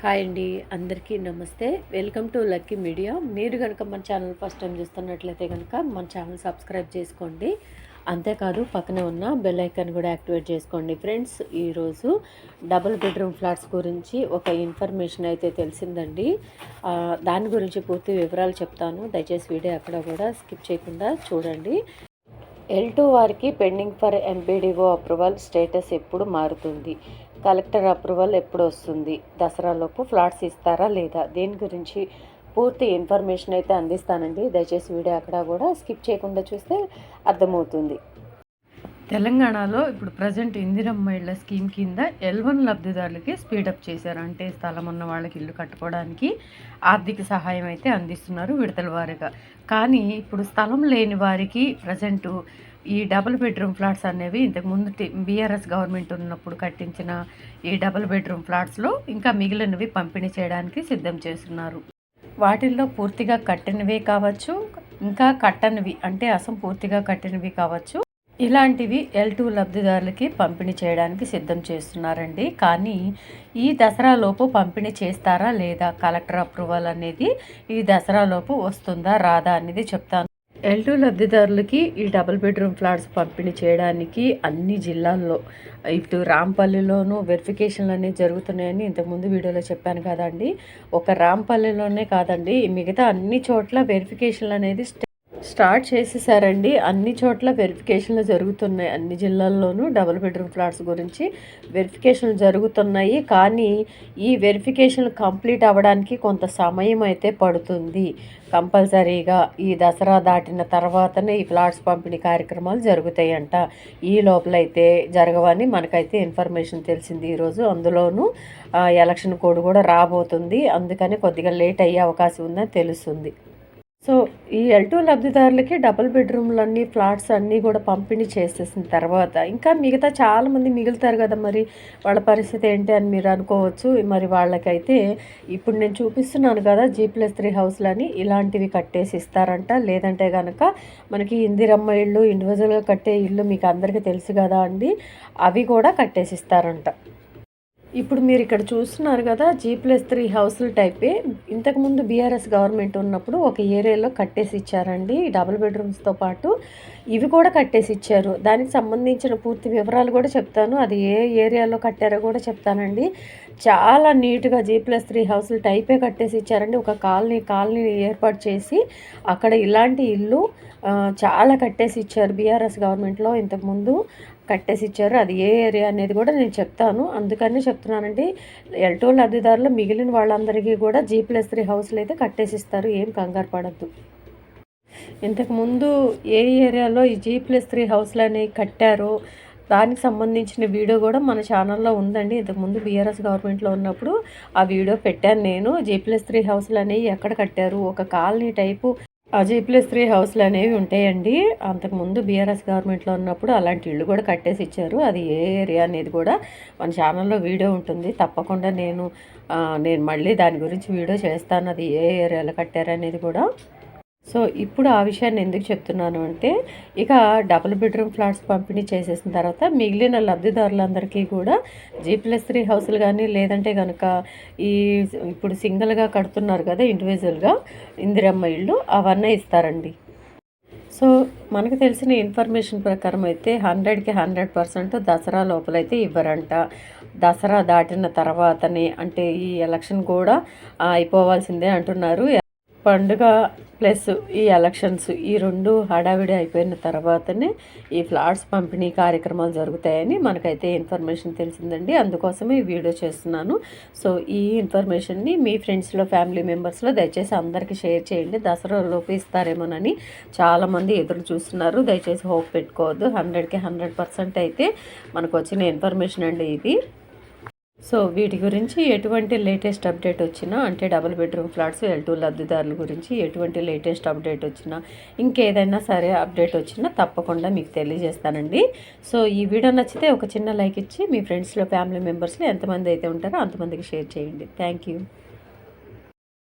Hi అండి అందరికీ నమస్తే. Welcome to lucky media. మీరు కనుక మన ఛానల్ ఫస్ట్ టైం చూస్తున్నట్లయితే కనుక మన ఛానల్ సబ్స్క్రైబ్ చేసుకోండి. అంతేకాదు పక్కనే ఉన్న బెల్ ఐకాన్ కూడా యాక్టివేట్ చేసుకోండి. ఫ్రెండ్స్ ఈరోజు డబుల్ బెడ్రూమ్ ఫ్లాట్స్ గురించి ఒక ఇన్ఫర్మేషన్ అయితే తెలిసిందండి. దాని గురించి పూర్తి వివరాలు చెప్తాను. దయచేసి వీడియో అక్కడ కూడా స్కిప్ చేయకుండా చూడండి. ఎల్ టూ వారికి pending for MPDO approval status ఎప్పుడు మారుతుంది? కలెక్టర్ అప్రూవల్ ఎప్పుడు వస్తుంది? దసరాలోపు ఫ్లాట్స్ ఇస్తారా లేదా? దేని గురించి పూర్తి ఇన్ఫర్మేషన్ అయితే అందిస్తానండి. దయచేసి వీడియో అక్కడ కూడా స్కిప్ చేయకుండా చూస్తే అర్థమవుతుంది. తెలంగాణలో ఇప్పుడు ప్రజెంట్ ఇందిరమ్మ ఇళ్ళ స్కీమ్ కింద ఎల్ వన్ లబ్ధిదారులకి స్పీడప్ చేశారు. అంటే స్థలం ఉన్న వాళ్ళకి ఇల్లు కట్టుకోవడానికి ఆర్థిక సహాయం అయితే అందిస్తున్నారు విడతల వారీగా. కానీ ఇప్పుడు స్థలం లేని వారికి ప్రజెంట్ ఈ డబుల్ బెడ్రూమ్ ఫ్లాట్స్ అనేవి ఇంతకుముందు బీఆర్ఎస్ గవర్నమెంట్ ఉన్నప్పుడు కట్టించిన ఈ డబుల్ బెడ్రూమ్ ఫ్లాట్స్లో ఇంకా మిగిలినవి పంపిణీ చేయడానికి సిద్ధం చేస్తున్నారు. వాటిల్లో పూర్తిగా కట్టినవి కావచ్చు ఇంకా కట్టనివి అంటే అసంపూర్తిగా కట్టినవి కావచ్చు ఇలాంటివి ఎల్ టూ లబ్ధిదారులకి పంపిణీ చేయడానికి సిద్ధం చేస్తున్నారండి. కానీ ఈ దసరాలోపు పంపిణీ చేస్తారా లేదా కలెక్టర్ అప్రూవల్ అనేది ఈ దసరాలోపు వస్తుందా రాదా అనేది చెప్తాను. ఎల్ టూ లబ్ధిదారులకి ఈ డబుల్ బెడ్రూమ్ ఫ్లాట్స్ పంపిణీ చేయడానికి అన్ని జిల్లాల్లో ఇటు రాంపల్లిలోనూ వెరిఫికేషన్లు అనేవి జరుగుతున్నాయని ఇంతకుముందు వీడియోలో చెప్పాను కదండి. ఒక రాంపల్లిలోనే కాదండి మిగతా అన్ని చోట్ల వెరిఫికేషన్లు అనేది స్టార్ట్ చేసేసారండి. అన్ని చోట్ల వెరిఫికేషన్లు జరుగుతున్నాయి. అన్ని జిల్లాల్లోనూ డబుల్ బెడ్రూమ్ ఫ్లాట్స్ గురించి వెరిఫికేషన్లు జరుగుతున్నాయి. కానీ ఈ వెరిఫికేషన్లు కంప్లీట్ అవ్వడానికి కొంత సమయం అయితే పడుతుంది. కంపల్సరీగా ఈ దసరా దాటిన తర్వాతనే ఈ ఫ్లాట్స్ పంపిణీ కార్యక్రమాలు జరుగుతాయంట. ఈ లోపలైతే జరగవని మనకైతే ఇన్ఫర్మేషన్ తెలిసింది ఈరోజు అందులోనూ ఎలక్షన్ కోడ్ కూడా రాబోతుంది. అందుకని కొద్దిగా లేట్ అయ్యే అవకాశం ఉందని తెలుస్తుంది. సో ఈ ఎల్ టూ లబ్ధిదారులకి డబుల్ బెడ్రూమ్లన్నీ ఫ్లాట్స్ అన్నీ కూడా పంపిణీ చేసేసిన తర్వాత ఇంకా మిగతా చాలామంది మిగులుతారు కదా మరి వాళ్ళ పరిస్థితి ఏంటి అని మీరు అనుకోవచ్చు. మరి వాళ్ళకైతే ఇప్పుడు నేను చూపిస్తున్నాను కదా జీ ప్లస్ త్రీ హౌస్లని ఇలాంటివి కట్టేసి ఇస్తారంట. లేదంటే కనుక మనకి ఇందిరమ్మ ఇల్లు ఇండివిజువల్గా కట్టే ఇల్లు మీకు అందరికీ తెలుసు కదా అండి అవి కూడా కట్టేసి ఇస్తారంట. ఇప్పుడు మీరు ఇక్కడ చూస్తున్నారు కదా జీ ప్లస్ త్రీ హౌస్ల టైపే ఇంతకుముందు బీఆర్ఎస్ గవర్నమెంట్ ఉన్నప్పుడు ఒక ఏరియాలో కట్టేసి ఇచ్చారండి డబుల్ బెడ్రూమ్స్తో పాటు. ఇవి కూడా కట్టేసి ఇచ్చారు. దానికి సంబంధించిన పూర్తి వివరాలు కూడా చెప్తాను. అది ఏ ఏరియాలో కట్టారో కూడా చెప్తానండి. చాలా నీట్గా జీ ప్లస్ త్రీ హౌస్లు టైపే కట్టేసి ఇచ్చారండి. ఒక కాలనీ కాలనీ ఏర్పాటు చేసి అక్కడ ఇలాంటి ఇల్లు చాలా కట్టేసి ఇచ్చారు బీఆర్ఎస్ గవర్నమెంట్లో ఇంతకుముందు కట్టేసి ఇచ్చారు. అది ఏ ఏరియా అనేది కూడా నేను చెప్తాను. అందుకని చెప్తున్నానండి ఎల్టో లబ్ధిదారులు మిగిలిన వాళ్ళందరికీ కూడా జీ ప్లస్ త్రీ హౌస్లు అయితే కట్టేసి ఇస్తారు. ఏం కంగారు పడద్దు. ఇంతకుముందు ఏ ఏరియాలో ఈ జీ ప్లస్ త్రీ హౌస్లు అనేవి కట్టారో దానికి సంబంధించిన వీడియో కూడా మన ఛానల్లో ఉందండి. ఇంతకుముందు బీఆర్ఎస్ గవర్నమెంట్లో ఉన్నప్పుడు ఆ వీడియో పెట్టాను నేను. జీ ప్లస్ త్రీ హౌస్లు అనేవి ఎక్కడ కట్టారు? ఒక కాలనీ టైపు ఆ ప్లస్ త్రీ హౌస్లు అనేవి ఉంటాయండి. అంతకుముందు బీఆర్ఎస్ గవర్నమెంట్లో ఉన్నప్పుడు అలాంటి ఇళ్ళు కూడా కట్టేసి ఇచ్చారు. అది ఏ ఏరియా అనేది కూడా మన ఛానల్లో వీడియో ఉంటుంది. తప్పకుండా నేను నేను మళ్ళీ దాని గురించి వీడియో చేస్తాను. అది ఏ ఏరియాలో కట్టారు అనేది కూడా. సో ఇప్పుడు ఆ విషయాన్ని ఎందుకు చెప్తున్నాను అంటే ఇక డబుల్ బెడ్రూమ్ ఫ్లాట్స్ పంపిణీ చేసేసిన తర్వాత మిగిలిన లబ్ధిదారులందరికీ కూడా జీ ప్లస్ త్రీ హౌస్లు కానీ లేదంటే కనుక ఈ ఇప్పుడు సింగిల్గా కడుతున్నారు కదా ఇండివిజువల్గా ఇందిరమ్మ ఇళ్ళు అవన్నీ ఇస్తారండి. సో మనకు తెలిసిన ఇన్ఫర్మేషన్ ప్రకారం అయితే హండ్రెడ్కి హండ్రెడ్ పర్సెంట్ దసరా లోపలైతే ఇవ్వరంట. దసరా దాటిన తర్వాతనే అంటే ఈ ఎలక్షన్ కూడా అయిపోవాల్సిందే అంటున్నారు. పండుగ ప్లస్ ఈ ఎలక్షన్స్ ఈ రెండు హడావిడి అయిపోయిన తర్వాతనే ఈ ఫ్లాట్స్ పంపిణీ కార్యక్రమాలు జరుగుతాయని మనకైతే ఇన్ఫర్మేషన్ తెలిసిందండి. అందుకోసమే ఈ వీడియో చేస్తున్నాను. సో ఈ ఇన్ఫర్మేషన్ని మీ ఫ్రెండ్స్లో ఫ్యామిలీ మెంబర్స్లో దయచేసి అందరికీ షేర్ చేయండి. దసరాలోపు ఇస్తారేమోనని చాలామంది ఎదురు చూస్తున్నారు. దయచేసి హోప్ పెట్టుకోవద్దు. హండ్రెడ్కి హండ్రెడ్ పర్సెంట్ అయితే మనకు వచ్చిన ఇన్ఫర్మేషన్ అండి ఇది. సో వీటి గురించి ఎటువంటి లేటెస్ట్ అప్డేట్ వచ్చినా అంటే double bedroom flats L two లబ్ధిదారుల గురించి ఎటువంటి లేటెస్ట్ అప్డేట్ వచ్చినా ఇంకేదైనా సరే అప్డేట్ వచ్చినా తప్పకుండా మీకు తెలియజేస్తానండి. సో ఈ వీడియో నచ్చితే ఒక చిన్న లైక్ ఇచ్చి మీ ఫ్రెండ్స్లో ఫ్యామిలీ మెంబర్స్లో ఎంతమంది అయితే ఉంటారో అంతమందికి షేర్ చేయండి. Thank you.